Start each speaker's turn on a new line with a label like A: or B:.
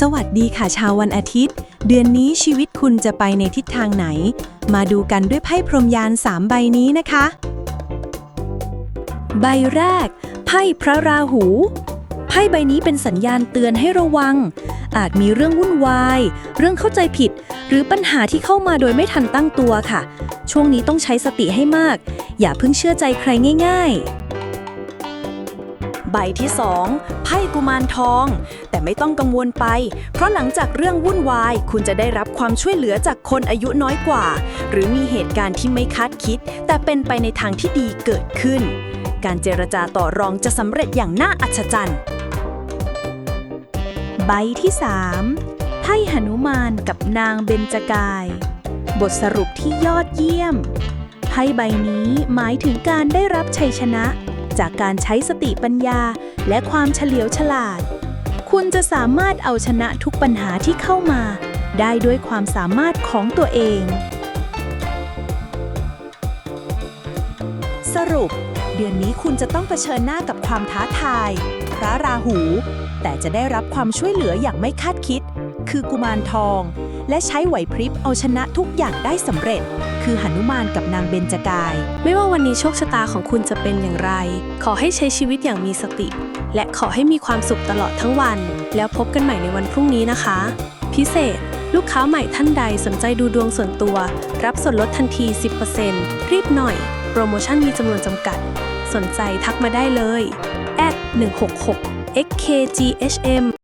A: สวัสดีค่ะชาววันอาทิตย์ เดือนนี้ชีวิตคุณจะไปในทิศทางไหน มาดูกันด้วยไพ่พรหมยาน 3 ใบนี้นะคะ
B: ใบแรก ไพ่พระราหู ไพ่ใบนี้เป็นสัญญาณเตือนให้ระวัง อาจมีเรื่องวุ่นวาย เรื่องเข้าใจผิด หรือปัญหาที่เข้ามาโดยไม่ทันตั้งตัวค่ะ ช่วงนี้ต้องใช้สติให้มาก อย่าเพิ่งเชื่อใจใครง่าย ๆ ใบที่สองไพ่กุมารทอง แต่ไม่ต้องกังวลไป เพราะหลังจากเรื่องวุ่นวาย คุณจะได้รับความช่วยเหลือจากคนอายุน้อยกว่า หรือมีเหตุการณ์ที่ไม่คาดคิด แต่เป็นไปในทางที่ดีเกิดขึ้น การเจรจาต่อรองจะสำเร็จอย่างน่าอัศจรรย์ ใบที่ 3 ไพ่หนุมานกับนางเบญจกาย บทสรุปที่ยอดเยี่ยมไพ่ใบนี้หมายถึงการได้รับชัยชนะ จากการใช้สติปัญญา และความเฉลียวฉลาด คุณจะสามารถเอาชนะทุกปัญหาที่เข้ามา ได้ด้วยความสามารถของตัวเอง
A: สรุป เดือนนี้คุณจะต้องเผชิญหน้ากับความท้าทาย พระราหู แต่จะได้รับความช่วยเหลืออย่างไม่คาดคิด คือกุมารทอง และใช้ไหวพริบเอาชนะทุกอย่างได้สำเร็จ คือหนุมานกับนางเบญจกาย
B: ไม่ว่าวันนี้โชคชะตาของคุณจะเป็นอย่างไร ขอให้ใช้ชีวิตอย่างมีสติ และขอให้มีความสุขตลอดทั้งวัน แล้วพบกันใหม่ในวันพรุ่งนี้นะคะ พิเศษ ลูกค้าใหม่ท่านใดสนใจดูดวงส่วนตัว รับส่วนลดทันที 10%รีบหน่อย โปรโมชั่นมีจำนวนจำกัด สนใจทักมาได้เลย166 xkghm